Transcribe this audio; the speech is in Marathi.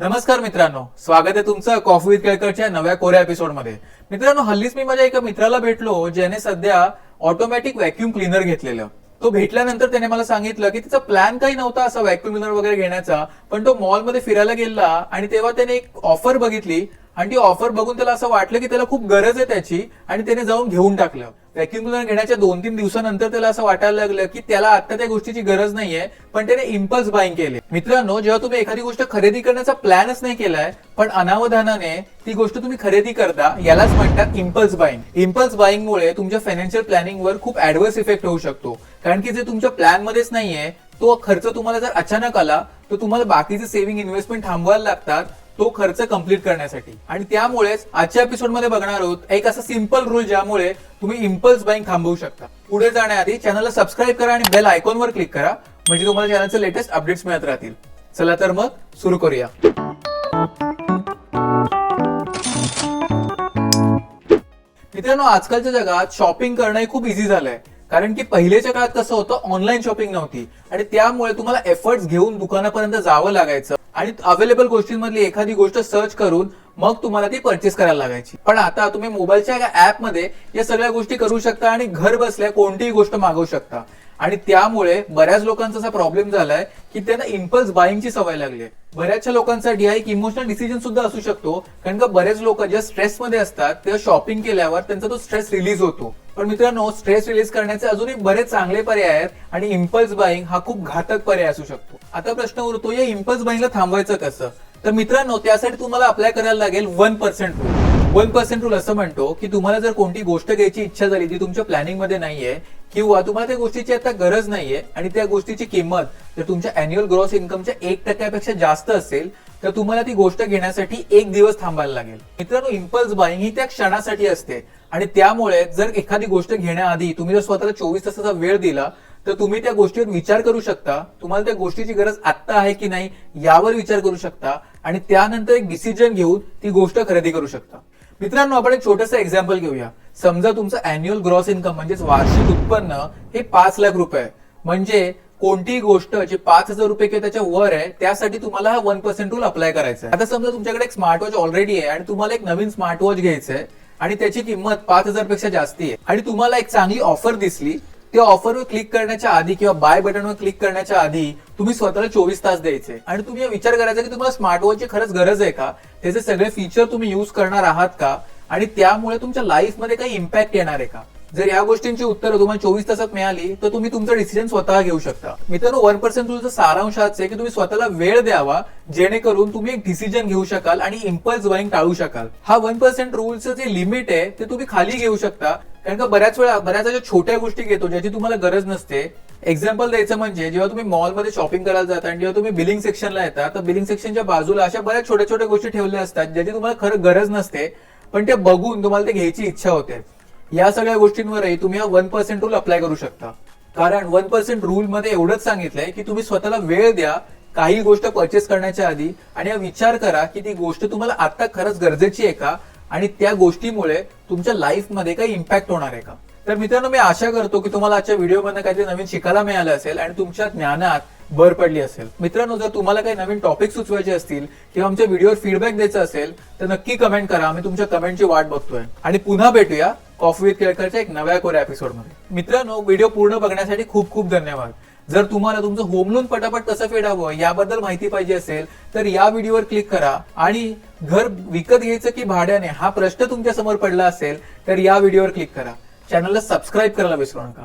नमस्कार मित्रांनो स्वागत आहे तुमचं कॉफी विथ केळकरच्या नव्या कोऱ्या एपिसोडमध्ये. मित्रांनो हल्लीच मी माझ्या एका मित्राला भेटलो ज्याने सध्या ऑटोमॅटिक व्हॅक्युम क्लीनर घेतलेलं. तो भेटल्यानंतर त्याने मला सांगितलं की तिचा प्लॅन काही नव्हता असा व्हॅक्युम क्लिनर वगैरे घेण्याचा पण तो मॉलमध्ये फिरायला गेला आणि तेव्हा त्याने एक ऑफर बघितली आणि ती ऑफर बघून त्याला असं वाटलं की त्याला खूप गरज आहे त्याची आणि त्याने जाऊन घेऊन टाकलं. व्हॅक्युम क्लिनर घेण्याच्या दोन तीन दिवसानंतर त्याला असं वाटायला लागलं की त्याला आता त्या गोष्टीची गरज नाहीये पण त्याने इम्पल्स बाईंग केले. मित्रांनो जेव्हा तुम्ही एखादी गोष्ट खरेदी करण्याचा प्लॅनच नाही केलाय पण अनावधानाने ती गोष्ट तुम्ही खरेदी करता यालाच म्हणतात इम्पल्स बाईंग इम्पल्स बाईंग मुळे तुमच्या फायनान्शियल प्लॅनिंग वर खूप ऍडव्हर्स इफेक्ट होऊ शकतो. कारण की जे तुमच्या प्लॅन मध्येच नाहीये तो खर्च तुम्हाला जर अचानक आला तर तुम्हाला बाकीचे सेव्हिंग इन्व्हेस्टमेंट थांबवायला लागतात तो खर्च कंप्लीट करण्यासाठी. आणि त्यामुळेच आजच्या एपिसोडमध्ये बघणार आहोत एक असा सिंपल रूल ज्यामुळे तुम्ही इम्पल्स बाईंग थांबवू शकता. पुढे जाण्याआधी चॅनलला सबस्क्राईब करा आणि बेल आयकॉनवर क्लिक करा म्हणजे तुम्हाला चॅनलचे लेटेस्ट अपडेट्स मिळत राहतील. चला तर मग सुरू करूया. मित्रांनो आजकालच्या जगात शॉपिंग करणं हे खूप इझी झालंय. कारण की पहिलेच्या काळात कसं होतं ऑनलाईन शॉपिंग नव्हती. आणि त्यामुळे तुम्हाला एफर्ट्स घेऊन दुकानापर्यंत जावं लागायचं. आणि अवेलेबल गोष्टींमधली एखादी गोष्ट सर्च करून मग तुम्हाला ती परचेस करायला लागायची. पण आता तुम्ही मोबाईलच्या एका ऍपमध्ये या सगळ्या गोष्टी करू शकता आणि घर बसल्या कोणतीही गोष्ट मागवू शकता. आणि त्यामुळे बऱ्याच लोकांचा असा प्रॉब्लेम झालाय की त्यांना इम्पल्स बाईंगची सवय लागली आहे. बऱ्याचशा लोकांसाठी हा एक इमोशनल डिसिजन सुद्धा असू शकतो. कारण का बरेच लोक ज्या स्ट्रेस मध्ये असतात तेव्हा शॉपिंग केल्यावर त्यांचा तो स्ट्रेस रिलीज होतो. पण मित्रांनो स्ट्रेस रिलीज करण्याचे अजूनही बरेच चांगले पर्याय आहेत आणि इम्पल्स बाईंग हा खूप घातक पर्याय असू शकतो. आता प्रश्न उरतो या इम्पल्स बाईंगला थांबवायचं कसं? तर मित्रांनो त्यासाठी तुम्हाला अप्लाय करायला लागेल one percent rule one percent rule असं म्हणतो की तुम्हाला जर कोणती गोष्ट घ्यायची इच्छा झाली ती तुमच्या प्लॅनिंगमध्ये नाहीये किंवा तुम्हाला त्या गोष्टीची आता गरज नाहीये आणि त्या गोष्टीची किंमत जर तुमच्या अॅन्युअल ग्रॉस इन्कमच्या एक टक्क्यापेक्षा जास्त असेल तर तुम्हाला ती गोष्ट घेण्यासाठी एक दिवस थांबायला लागेल. मित्रांनो इम्पल्स बाईंग ही त्या क्षणासाठी असते. आणि त्यामुळे जर एखादी गोष्ट घेण्याआधी तुम्ही जर स्वतःला चोवीस तासाचा वेळ दिला तर तुम्ही त्या गोष्टीवर विचार करू शकता. तुम्हाला त्या गोष्टीची गरज आत्ता आहे की नाही यावर विचार करू शकता. आणि त्यानंतर एक डिसिजन घेऊन ती गोष्ट खरेदी करू शकता. मित्रांनो आपण एक छोटस एक्झाम्पल घेऊया. समजा तुमचं अॅन्युअल ग्रॉस इन्कम म्हणजेच वार्षिक उत्पन्न हे पाच लाख रुपये म्हणजे कोणतीही गोष्ट जी पाच हजार रुपये किंवा त्याच्या वर आहे त्यासाठी तुम्हाला हा वन पर्सेंट रूल अप्लाय करायचा आहे. आता समजा तुमच्याकडे एक स्मार्ट वॉच ऑलरेडी आहे आणि तुम्हाला एक नवीन स्मार्ट वॉच घ्यायचं आहे आणि त्याची किंमत पाच हजारपेक्षा जास्ती आहे आणि तुम्हाला एक चांगली ऑफर दिसली त्या ऑफरवर क्लिक करण्याच्या आधी किंवा बाय बटनवर क्लिक करण्याच्या आधी तुम्ही स्वतःला चोवीस तास द्यायचे. आणि तुम्ही विचार करायचा की तुम्हाला स्मार्टवॉचची खरंच गरज आहे का? त्याचे सगळे फीचर तुम्ही युज करणार आहात का? आणि त्यामुळे तुमच्या लाईफमध्ये काही इम्पॅक्ट येणार आहे का? जर या गोष्टींची उत्तरं तुम्हाला चोवीस तासात मिळाली तर तुम्ही तुमचं डिसिजन स्वतः घेऊ शकता. मित्रांनो वन पर्सेंट तुमचं सारांश आहे की तुम्ही स्वतःला वेळ द्यावा जेणेकरून तुम्ही एक डिसिजन घेऊ शकाल आणि इम्पल्स बाईंग टाळू शकाल. हा वन पर्सेंट रूलचं जे लिमिट आहे ते तुम्ही खाली घेऊ शकता. कारण का बऱ्याच वेळा बऱ्याच अशा छोट्या गोष्टी घेतो ज्याची तुम्हाला गरज नसते. एक्झाम्पल द्यायचं म्हणजे जेव्हा तुम्ही मॉलमध्ये शॉपिंग करायला जाता आणि जेव्हा तुम्ही बिलिंग सेक्शनला येता तर बिलिंग सेक्शनच्या बाजूला अशा बऱ्याच छोट्या छोट्या गोष्टी ठेवल्या असतात ज्याची तुम्हाला खरं गरज नसते. पण ते बघून तुम्हाला ते घ्यायची इच्छा होते. या सगळ्या गोष्टींवरही तुम्ही हा वन पर्सेंट रूल अप्लाय करू शकता. कारण वन पर्सेंट रूल मध्ये एवढंच सांगितलंय की तुम्ही स्वतःला वेळ द्या काही गोष्ट परचेस करण्याच्या आधी आणि विचार करा की ती गोष्ट तुम्हाला आता खरंच गरजेची आहे का? आणि त्या गोष्टीमुळे तुमच्या लाईफमध्ये काही इम्पॅक्ट होणार आहे का? तर मित्रांनो मी आशा करतो की तुम्हाला आजच्या व्हिडिओमध्ये काहीतरी नवीन शिकायला मिळालं असेल आणि तुमच्या ज्ञानात भर पडली असेल. मित्रांनो जर तुम्हाला काही नवीन टॉपिक सुचवायचे असतील किंवा आमच्या व्हिडिओवर फीडबॅक द्यायचा असेल तर नक्की कमेंट करा. आम्ही तुमच्या कमेंटची वाट बघतोय. आणि पुन्हा भेटूया कॉफी विथ केळकरच्या एक नव्या कोऱ्या एपिसोडमध्ये मित्रांनो व्हिडिओ पूर्ण बघण्यासाठी खूप खूप धन्यवाद. जर तुम्हाला तुमचं होम लोन पटापट कसं फेडावं याबद्दल माहिती पाहिजे असेल तर या व्हिडिओवर क्लिक करा. आणि घर विकत घ्यायचं की भाड्याने हा प्रश्न तुमच्यासमोर पडला असेल तर या व्हिडिओवर क्लिक करा. चॅनलला सबस्क्राईब करायला विसरू नका.